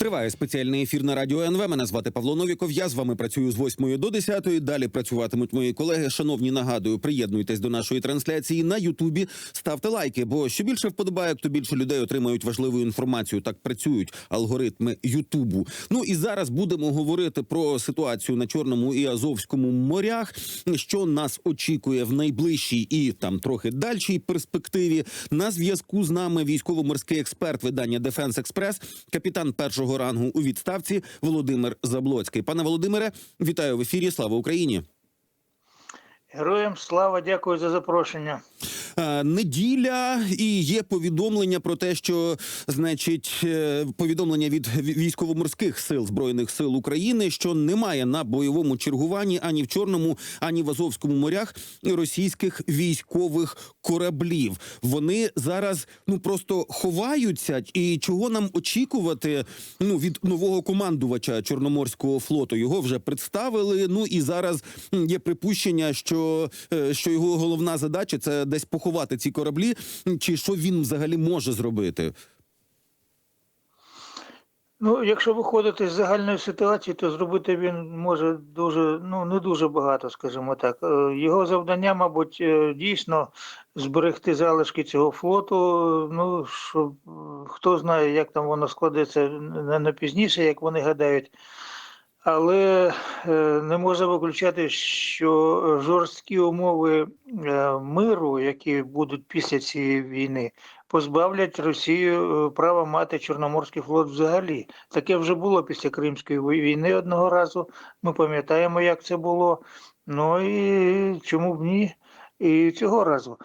Триває спеціальний ефір на радіо НВ. Мене звати Павло Новіков. Я з вами працюю з 8 до 10. Далі працюватимуть мої колеги. Шановні, нагадую, приєднуйтесь до нашої трансляції на Ютубі. Ставте лайки, бо що більше вподобає, то більше людей отримають важливу інформацію. Так працюють алгоритми Ютубу. Ну і зараз будемо говорити про ситуацію на Чорному і Азовському морях, що нас очікує в найближчій і там трохи дальшій перспективі. На зв'язку з нами військово-морський експерт видання Дефенс Експрес, капітан першого рангу у відставці Володимир Заблоцький. Пане Володимире, вітаю в ефірі. Слава Україні! Героям слава, дякую за запрошення. Е, Неділя і є повідомлення про те, що значить е, повідомлення від військово-морських сил збройних сил України, що немає на бойовому чергуванні ані в Чорному, ані в Азовському морях російських військових кораблів. Вони зараз ну просто ховаються. І чого нам очікувати? Ну від нового командувача Чорноморського флоту його вже представили. Ну і зараз є припущення, що, е, що його головна задача це десь поховати ці кораблі, чи що він взагалі може зробити? Ну, якщо виходити з загальної ситуації, то зробити він може дуже, ну не дуже багато, скажімо так. Е, Його завдання, мабуть, е, дійсно зберегти залишки цього флоту. Ну що е, хто знає, як там воно складеться на пізніше, як вони гадають. Але е, не можна виключати, що жорсткі умови е, миру, які будуть після цієї війни, позбавлять Росію е, права мати Чорноморський флот взагалі. Таке вже було після Кримської війни одного разу. Ми пам'ятаємо, як це було. Ну і чому б ні? І цього разу.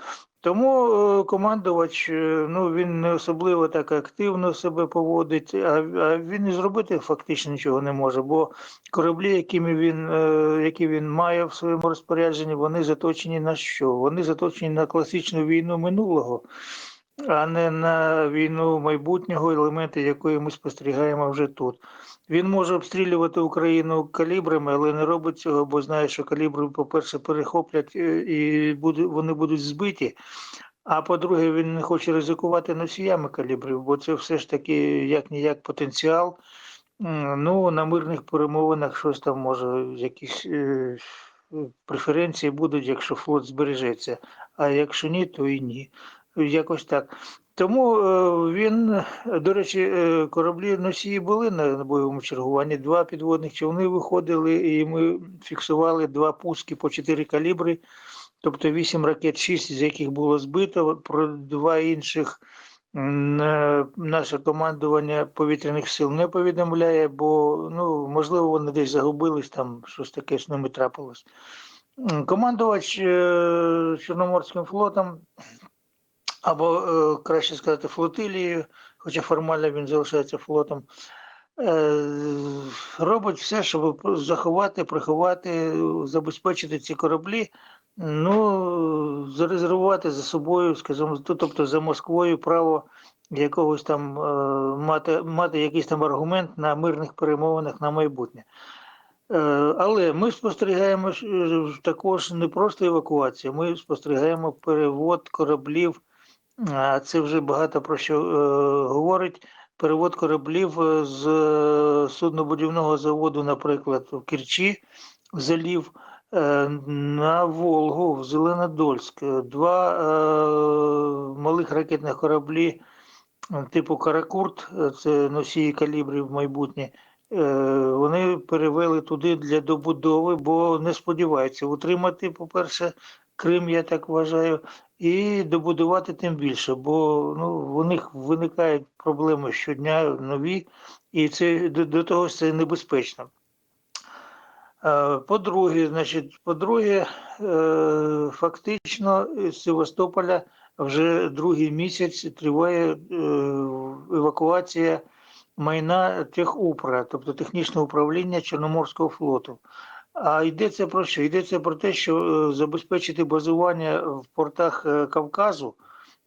Тому е, командувач, е, ну він не особливо так активно себе поводить, а, він і зробити фактично нічого не може, бо кораблі, якими він, е, які він має в своєму розпорядженні, вони заточені на що? Вони заточені на класичну війну минулого, а не на війну майбутнього, елементи якої ми спостерігаємо вже тут. Він може обстрілювати Україну калібрами, але не робить цього, бо знає, що калібри, по-перше, перехоплять е, і вони будуть збиті. А по-друге, він не хоче ризикувати носіями калібрів, бо це все ж таки як ніяк потенціал. Ну, на мирних перемовинах щось там може, якісь е, преференції будуть, якщо флот збережеться. А якщо ні, то і ні. Якось так. Тому е, він, до речі, е, кораблі носії були на, бойовому чергуванні. Два підводних човни виходили, і ми фіксували два пуски по чотири калібри, тобто вісім ракет, шість з яких було збито. Про два інших е, наше командування повітряних сил не повідомляє, бо ну можливо вони десь загубились, там щось таке з ними трапилось. Командувач Чорноморським флотом або е, краще сказати флотилією, хоча формально він залишається флотом, е, робить все, щоб заховати, приховати, забезпечити ці кораблі, ну, зарезервувати за собою, скажімо, тобто за Москвою право якогось там е, мати, мати якийсь там аргумент на мирних перемовинах на майбутнє. Але ми спостерігаємо також не просто евакуацію, ми спостерігаємо перевод кораблів це вже багато про що е, говорить. Перевод кораблів е, з е, суднобудівного заводу, наприклад, в Керчі, в залів на Волгу, в Зеленодольськ. Два малих ракетних кораблі типу Каракурт, це носії калібрів майбутнє. Вони перевели туди для добудови, бо не сподіваються утримати, по-перше, Крим, я так вважаю, і добудувати тим більше, бо ну, у них виникають проблеми щодня нові, і це до, до того ж це небезпечно. Е, По-друге, значить, по-друге, е, фактично з Севастополя вже другий місяць триває е, евакуація майна Техупра, тобто технічного управління Чорноморського флоту. А йдеться про що? Йдеться про те, що е, забезпечити базування в портах е, Кавказу,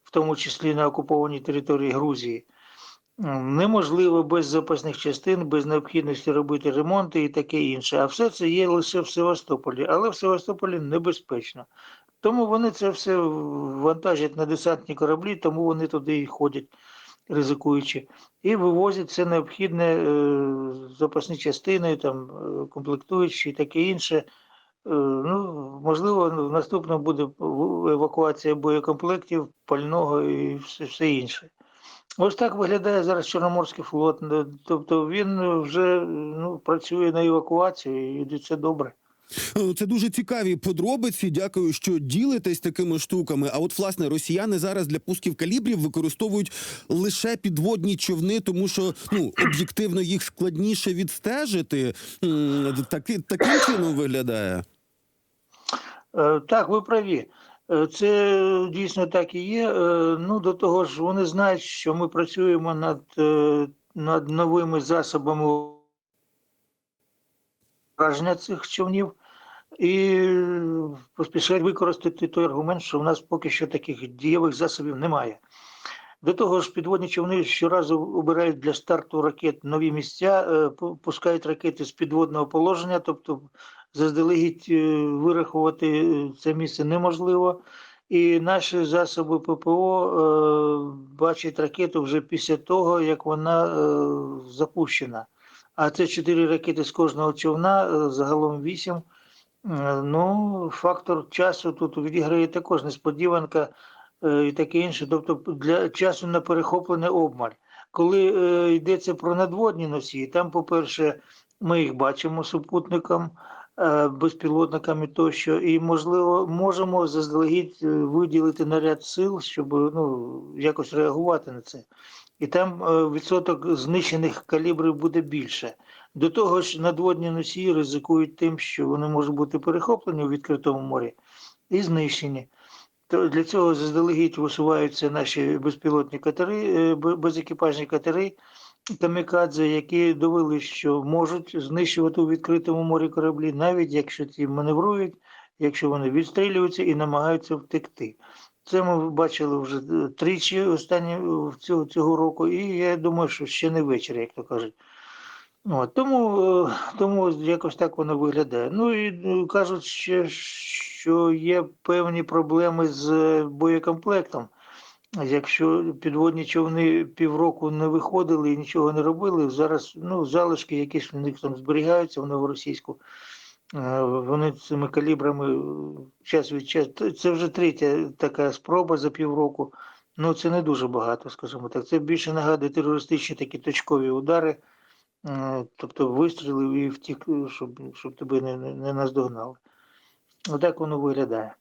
в тому числі на окупованій території Грузії, неможливо без запасних частин, без необхідності робити ремонти і таке інше. А все це є лише в Севастополі. Але в Севастополі небезпечно. Тому вони це все вантажать на десантні кораблі, тому вони туди і ходять, ризикуючи, і вивозять все необхідне, е, запасні частини, там, е, комплектуючі таке інше. Е, Ну, можливо, в наступному буде евакуація боєкомплектів, пального і все, все інше. Ось так виглядає зараз Чорноморський флот. Ну, Тобто він вже ну, працює на евакуацію, і це добре. Е, Це дуже цікаві подробиці. Дякую, що ділитесь такими штуками. А от власне росіяни зараз для пусків калібрів використовують лише підводні човни, тому що ну об'єктивно їх складніше відстежити. М, Таки таким чином виглядає. Е, Так, ви праві. Е, Це дійсно так і є. Ну, до того ж, вони знають, що ми працюємо над, над новими засобами враження цих човнів і поспішають використати той аргумент, що в нас поки що таких дієвих засобів немає. До того ж, підводні човни щоразу обирають для старту ракет нові місця, е, пускають ракети з підводного положення, тобто заздалегідь е, вирахувати е, це місце неможливо. І наші засоби ППО е, бачать ракету вже після того, як вона е, запущена. А це чотири ракети з кожного човна, е, загалом вісім. Е, Ну, фактор часу тут відіграє також несподіванка е, і таке інше. Тобто для часу на перехоплення обмаль. Коли е, йдеться про надводні носії, там, по-перше, ми їх бачимо супутником, е, безпілотниками тощо, і, можливо, можемо заздалегідь е, виділити наряд сил, щоб ну, якось реагувати на це. І там е, відсоток знищених калібрів буде більше. До того ж, надводні носії ризикують тим, що вони можуть бути перехоплені у відкритому морі і знищені. То для цього заздалегідь висуваються наші безпілотні катери, е, безекіпажні катери камікадзе, які довели, що можуть знищувати у відкритому морі кораблі, навіть якщо ті маневрують, якщо вони відстрілюються і намагаються втекти. Це ми бачили вже е, тричі останні цього, цього року, і я думаю, що ще не ввечері, як то кажуть. От, тому, е, тому якось так воно виглядає. Ну і е, кажуть ще, що є певні проблеми з е, боєкомплектом. Якщо підводні човни півроку не виходили і нічого не робили, зараз ну, залишки якісь в них там зберігаються вони в новоросійську. Е, Вони цими калібрами час від часу. Це вже третя така спроба за півроку. Ну це не дуже багато, скажімо так. Це більше нагадує терористичні такі точкові удари, тобто вистрілив і втік, щоб, щоб тебе не, не, не наздогнали. Отак воно виглядає.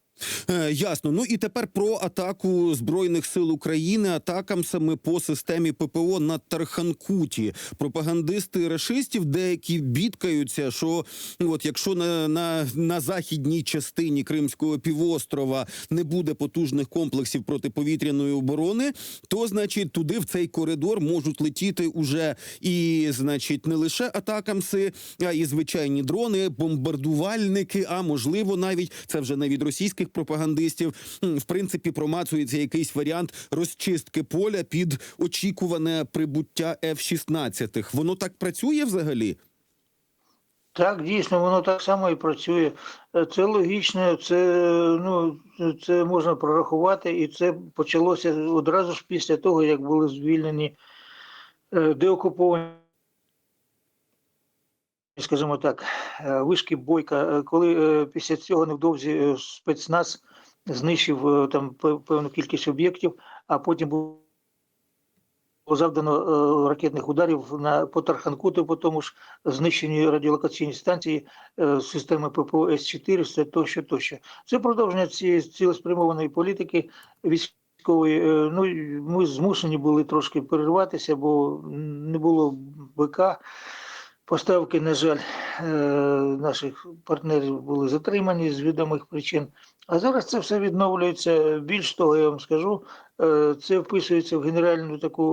Е, ясно. Ну і тепер про атаку збройних сил України атакам саме по системі ППО на Тарханкуті. Пропагандисти рашистів деякі бідкаються, що ну, от якщо на, на, на західній частині Кримського півострова не буде потужних комплексів протиповітряної оборони, то значить туди в цей коридор можуть летіти уже і, значить, не лише атакамси, а і звичайні дрони, бомбардувальники. А можливо, навіть це вже не від російських пропагандистів. В принципі, промацується якийсь варіант розчистки поля під очікуване прибуття F-16. Воно так працює взагалі? Так, дійсно, воно так само і працює. Е, Це логічно, це, ну, це можна прорахувати, і це почалося одразу ж після того, як були звільнені е, деокуповані, скажімо так, е, вишки бойка. Е, Коли е, після цього невдовзі спецназ знищив там певну кількість об'єктів, а потім був завдано ракетних ударів на по Тарханкуту, по тому ж знищені радіолокаційні станції системи ППО С-400 тощо, тощо. Це продовження цієї цілеспрямованої політики військової. Ну, ми змушені були трошки перерватися, бо не було БК. Поставки, на жаль, е, наших партнерів були затримані з відомих причин. А зараз це все відновлюється. Більш того, я вам скажу, е, це вписується в генеральну таку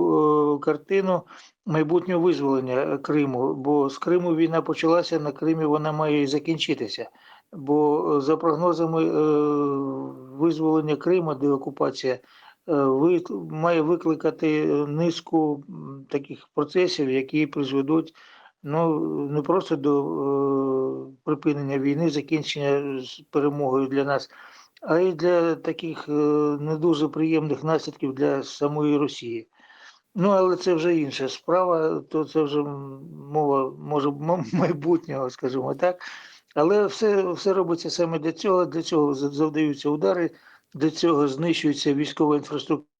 е, картину майбутнього визволення Криму. Бо з Криму війна почалася, на Кримі вона має і закінчитися. Бо за прогнозами визволення Криму, деокупація, має викликати низку таких процесів, які призведуть ну не просто до е, припинення війни, закінчення з перемогою для нас, а й для таких е, не дуже приємних наслідків для самої Росії. Ну, але це вже інша справа, то це вже мова може майбутнього, скажімо так. Але все, все робиться саме для цього, для цього завдаються удари, для цього знищується військова інфраструктура,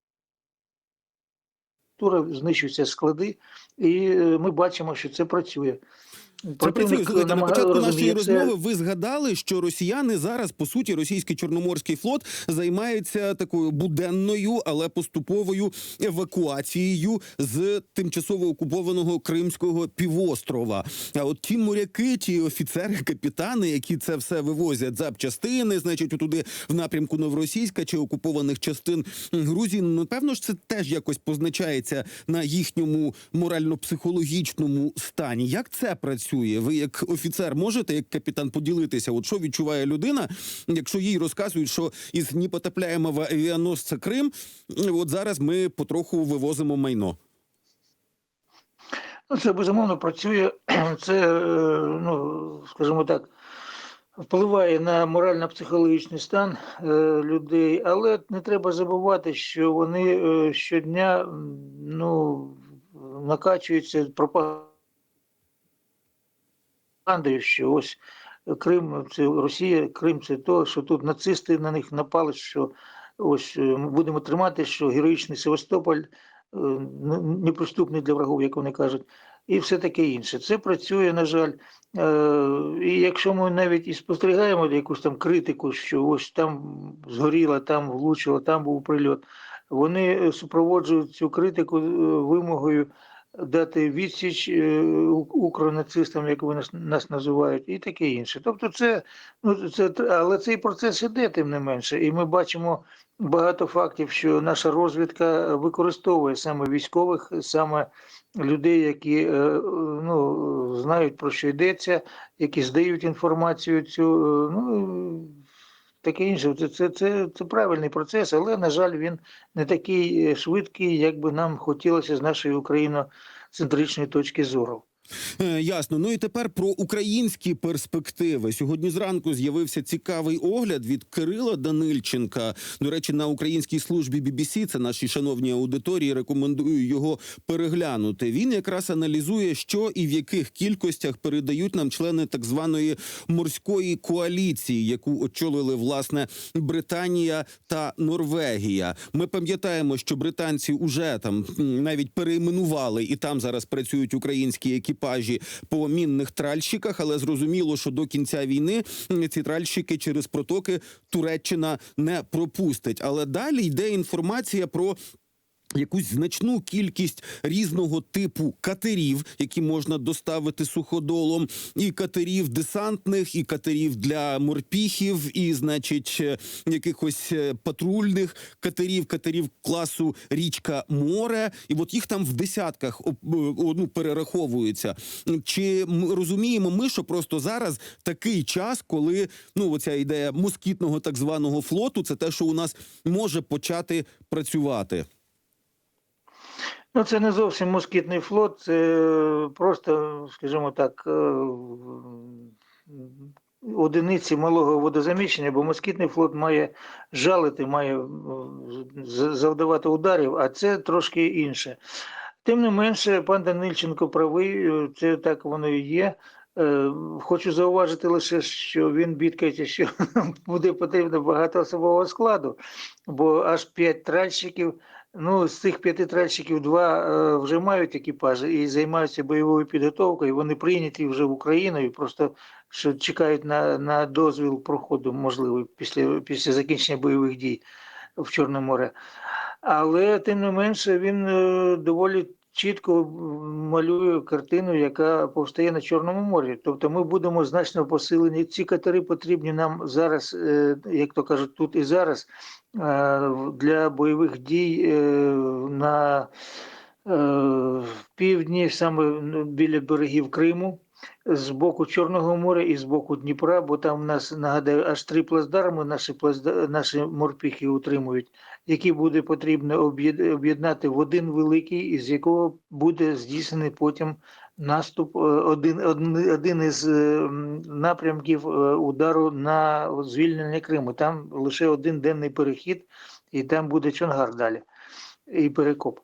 знищуються склади, і е, ми бачимо, що це працює. Це працює. Слухайте, на початку нашої розмови ви згадали, що росіяни зараз, по суті, російський чорноморський флот займається такою буденною, але поступовою евакуацією з тимчасово окупованого Кримського півострова. А от ті моряки, ті офіцери, капітани, які це все вивозять запчастини, значить, отуди в напрямку Новоросійська чи окупованих частин Грузії, ну, напевно ж, це теж якось позначається на їхньому морально-психологічному стані. Як це працює? Ви як офіцер можете, як капітан, поділитися? От що відчуває людина, якщо їй розказують, що із непотопляємого авіаносця Крим, от зараз ми потроху вивозимо майно. Ну, це безумовно працює. Це, е, ну, скажімо так, впливає на морально-психологічний стан е, людей, але не треба забувати, що вони е, щодня ну, накачуються пропагандою, що ось Крим це Росія, Крим це то, що тут нацисти на них напали, що ось е, ми будемо тримати, що героїчний Севастополь е, неприступний для врагів, як вони кажуть, і все таке інше. Це працює, на жаль. Е, І якщо ми навіть і спостерігаємо якусь там критику, що ось там згоріло, там влучило, там був прильот, вони е, супроводжують цю критику е, вимогою дати відсіч е, укронацистам, як вони нас, називають, і таке інше. Тобто, це ну це але цей процес іде тим не менше, і ми бачимо багато фактів, що наша розвідка використовує саме військових, саме людей, які е, е, ну, знають про що йдеться, які здають інформацію цю. Ну таке інше. Це, це, це, це правильний процес, але на жаль, він не такий е, швидкий, як би нам хотілося з нашої україноцентричної точки зору. Е, Ясно. Ну і тепер про українські перспективи. Сьогодні зранку з'явився цікавий огляд від Кирила Данильченка. До речі, на українській службі BBC, це наші шановні аудиторії. Рекомендую його переглянути. Він якраз аналізує, що і в яких кількостях передають нам члени так званої морської коаліції, яку очолили власне Британія та Норвегія. Ми пам'ятаємо, що британці уже там навіть перейменували, і там зараз працюють українські екіпажі по мінних тральщиках. Але зрозуміло, що до кінця війни ці тральщики через протоки Туреччина не пропустить. Але далі йде інформація про. Якусь значну кількість різного типу катерів, які можна доставити суходолом, і катерів десантних, і катерів для морпіхів, і, значить, е, якихось е, патрульних катерів, катерів класу річка море. І от їх там в десятках е, ну, перераховується. Чи розуміємо ми, що просто зараз такий час, коли ну оця ідея москітного так званого флоту, це те, що у нас може почати працювати. Ну, це не зовсім москітний флот, це просто, скажімо так, е, одиниці малого водозаміщення, бо москітний флот має жалити, має е, завдавати ударів, а це трошки інше. Тим не менше, пан Данильченко правий, е, це так воно і є. Хочу зауважити лише, що він бідкається, що буде потрібно багато особового складу, бо аж п'ять тральщиків. Ну, з цих п'яти тральщиків два е, вже мають екіпажі і займаються бойовою підготовкою. Вони прийняті вже в Україну і просто що чекають на, на дозвіл проходу, можливо, після, після закінчення бойових дій в Чорне море. Але тим не менше він е, доволі чітко малює картину, яка повстає на Чорному морі. Тобто ми будемо значно посилені. Ці катери потрібні нам зараз, е, як то кажуть, тут і зараз е, для бойових дій е, на півдні, саме ну, біля берегів Криму. З боку Чорного моря і з боку Дніпра, бо там в нас нагадаю аж три плацдарми наші плацда... наші морпіхи утримують, які буде потрібно об'єд- об'єднати в один великий, із якого буде здійснений потім наступ, е, один, один, один із е, напрямків е, удару на звільнення Криму. Там лише один денний перехід, і там буде Чонгар далі, і перекоп.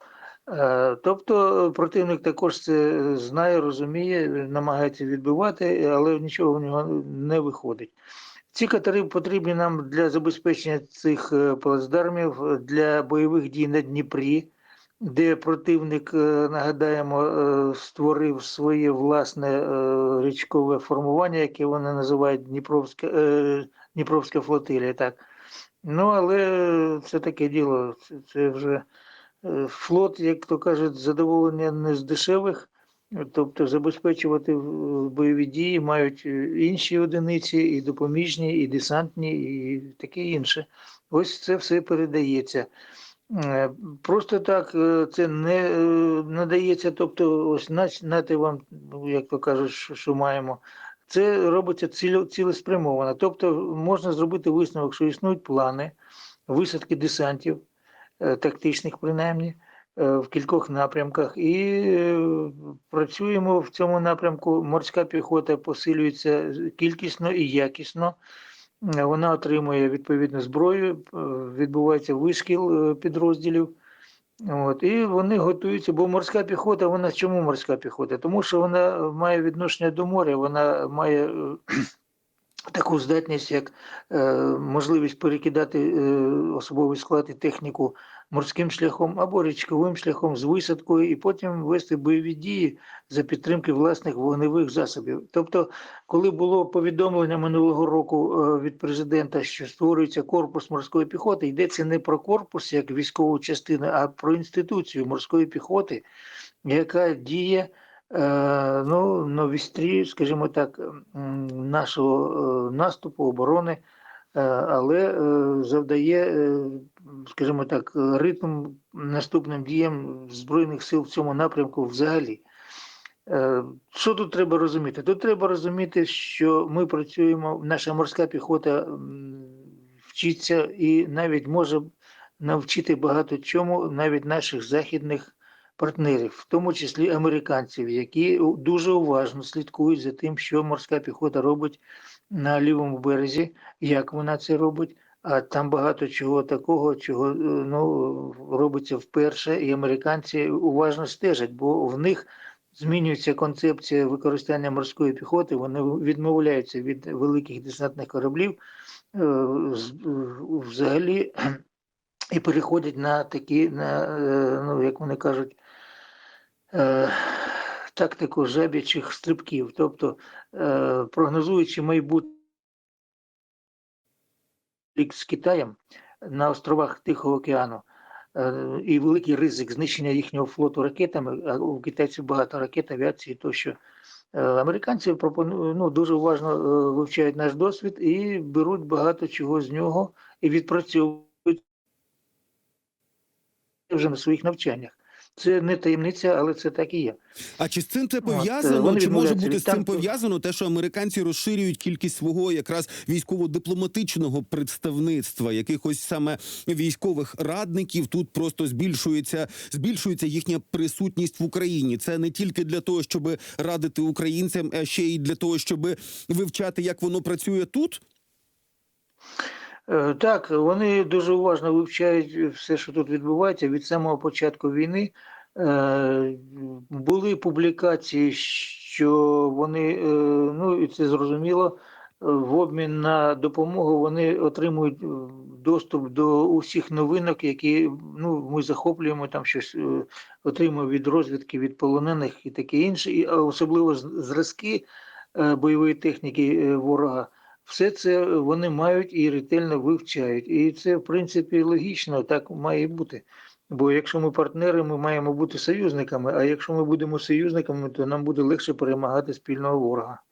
Е, Тобто е, противник також це е, знає, розуміє, намагається відбивати, але нічого в нього не виходить. Ці катери потрібні нам для забезпечення цих плацдармів, для бойових дій на Дніпрі, де противник, нагадаємо, створив своє власне річкове формування, яке вони називають Дніпровська, Дніпровська флотилія. Так. Ну, але це таке діло, це, вже флот, як то кажуть, задоволення не з дешевих. Тобто забезпечувати бойові дії мають е, інші одиниці, і допоміжні, і десантні, і таке інше. Ось це все передається. Е, Просто так е, це не надається, тобто, ось нате вам, ну, як то кажуть, що, маємо. Це робиться цілеспрямовано. Тобто можна зробити висновок, що існують плани висадки десантів, тактичних принаймні, е, в кількох напрямках, і е, працюємо в цьому напрямку. Морська піхота посилюється кількісно і якісно. Е, Вона отримує відповідну зброю, е, відбувається вишкіл е, підрозділів. От, і вони готуються, бо морська піхота, вона чому морська піхота? Тому що вона має відношення до моря, вона має е, таку здатність, як е, можливість перекидати е, особовий склад і техніку морським шляхом або річковим шляхом з висадкою, і потім вести бойові дії за підтримки власних вогневих засобів. Тобто, коли було повідомлення минулого року е, від президента, що створюється корпус морської піхоти, йдеться не про корпус як військову частину, а про інституцію морської піхоти, яка діє ну, на вістрі, скажімо так, нашого е, наступу, оборони, е, але е, завдає, е, скажімо так, ритм наступним діям Збройних сил в цьому напрямку взагалі. Е, Що тут треба розуміти? Тут треба розуміти, що ми працюємо, наша морська піхота вчиться і навіть може навчити багато чому навіть наших західних партнерів, в тому числі американців, які дуже уважно слідкують за тим, що морська піхота робить на лівому березі, як вона це робить. А там багато чого такого, чого е, ну, робиться вперше, і американці уважно стежать, бо в них змінюється концепція використання морської піхоти. Вони відмовляються від великих десантних кораблів е, взагалі і переходять на такі, на, е, ну, як вони кажуть, е, тактику жаб'ячих стрибків, тобто е, прогнозуючи майбутнє з Китаєм на островах Тихого океану е, і великий ризик знищення їхнього флоту ракетами, а у китайців багато ракет, авіації тощо. Американці пропонують ну, дуже уважно вивчають наш досвід і беруть багато чого з нього і відпрацьовують вже на своїх навчаннях. Це не таємниця, але це так і є. А чи з цим це пов'язано? Чи може бути з цим пов'язано те, що американці розширюють кількість свого якраз військово-дипломатичного представництва, якихось саме військових радників? Тут просто збільшується збільшується їхня присутність в Україні. Це не тільки для того, щоб радити українцям, а ще й для того, щоб вивчати, як воно працює тут. Е, Так, вони дуже уважно вивчають все, що тут відбувається від самого початку війни. Е, Були публікації, що вони, е, ну і це зрозуміло, в обмін на допомогу вони отримують доступ до усіх новинок, які ну, ми захоплюємо, там щось отримуємо від розвідки, від полонених і таке інше, і особливо зразки бойової техніки ворога. Все це вони мають і ретельно вивчають. І це, в принципі, логічно, так має бути. Бо якщо ми партнери, ми маємо бути союзниками. А якщо ми будемо союзниками, то нам буде легше перемагати спільного ворога.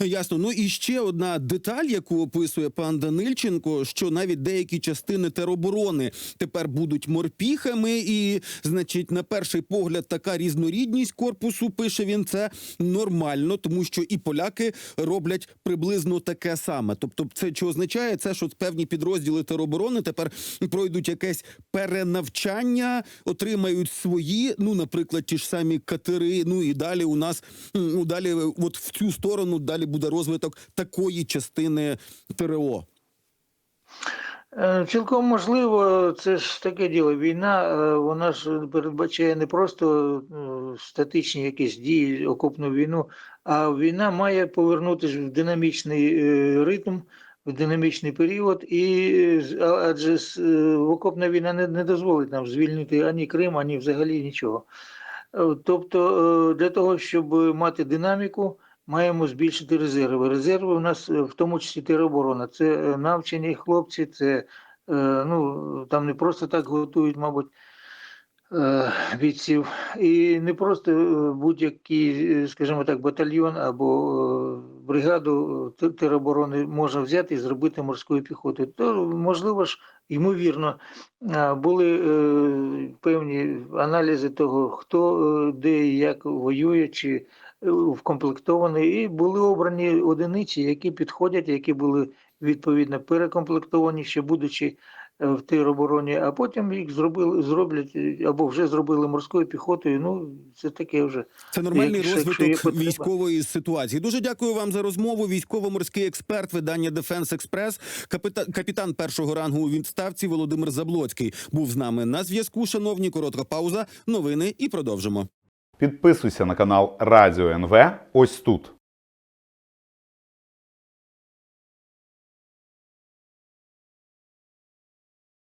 Ясно. Ну і ще одна деталь, яку описує пан Данильченко, що навіть деякі частини тероборони тепер будуть морпіхами, і, значить, на перший погляд, така різнорідність корпусу пише він це нормально, тому що і поляки роблять приблизно таке саме. Тобто, це що означає? Це що певні підрозділи тероборони тепер пройдуть якесь перенавчання, отримають свої, ну, наприклад, ті ж самі катери. Ну і далі у нас ну далі, от в цю сторону далі буде розвиток такої частини ТРО. Е, Цілком можливо, це ж таке діло. Війна, е, вона ж передбачає не просто е, статичні якісь дії, окопну війну, а війна має повернутися в динамічний ритм, в динамічний період, і адже окопна війна не, не дозволить нам звільнити ані Крим, ані взагалі нічого. Тобто, для того, щоб мати динаміку, маємо збільшити резерви. Резерви у нас, е, в тому числі тероборона, це е, навчені хлопці, це е, ну там не просто так готують, мабуть. Бійців, і не просто будь-який, скажімо так, батальйон або бригаду тероборони можна взяти і зробити морською піхотою. То можливо ж, ймовірно, були е, певні аналізи того, хто е, де і як воює, чи е, вкомплектований, і були обрані одиниці, які підходять, які були відповідно перекомплектовані, ще будучи в теробороні, а потім їх зробили, зроблять е, або вже зробили морською піхотою. Ну це таке вже. Це нормальний Якщо- якщо розвиток потреба. військової ситуації. Дуже дякую вам за розмову. Військово-морський експерт видання Дефенс Експрес, капітан, капітан першого рангу у відставці Володимир Заблоцький був з нами на зв'язку. Шановні, коротка пауза. Новини і продовжимо. Підписуйся на канал Радіо НВ ось тут.